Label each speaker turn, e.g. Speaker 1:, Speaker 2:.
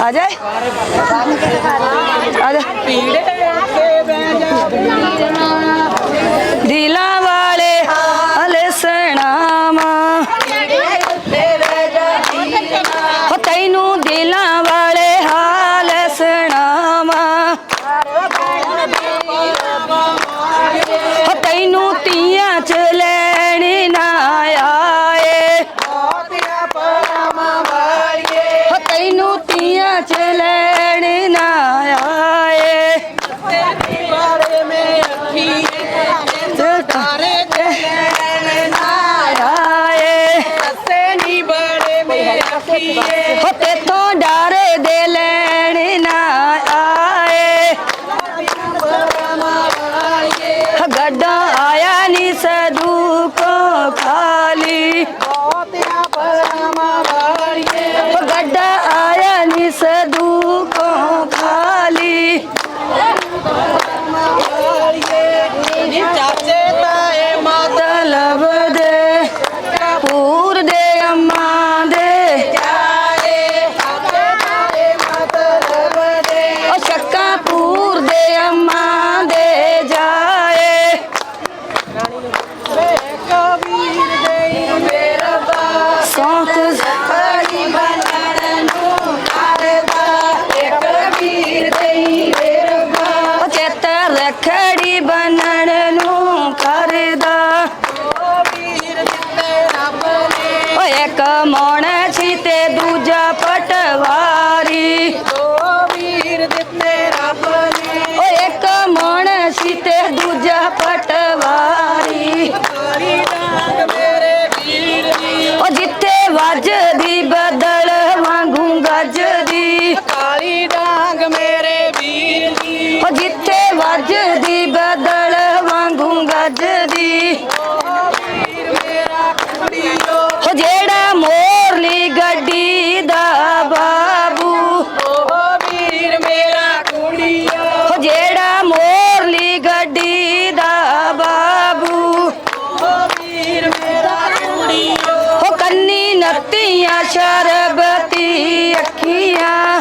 Speaker 1: ਆ ਜਾ। ਆ ਜਾ। ਦਿਲਾਂ ਵਾਲੇ ਹਲਸਣਾਵਾ ਹੋ ਤੈਨੂੰ ਦਿਲਾਂ ਤੀਆਂ ਚ ਲੈਣ ਨਾ ਆਏ। ਆਏ ਹੋ ਤੇਥੋਂ ਡਾਰੇ ਦੇ ਲੈਣ ਨਾ ਆਏ। ਗੱਡਾ ਆਇਆ ਨੀ ਸਦੂ ਕੋ ਰਖੜੀ ਬਣਨ ਨੂੰ ਕਰਦਾ। ਓ ਇੱਕ ਮੌਣ ਸੀ ਸ਼ਰਬਤੀ ਅੱਖੀਆਂ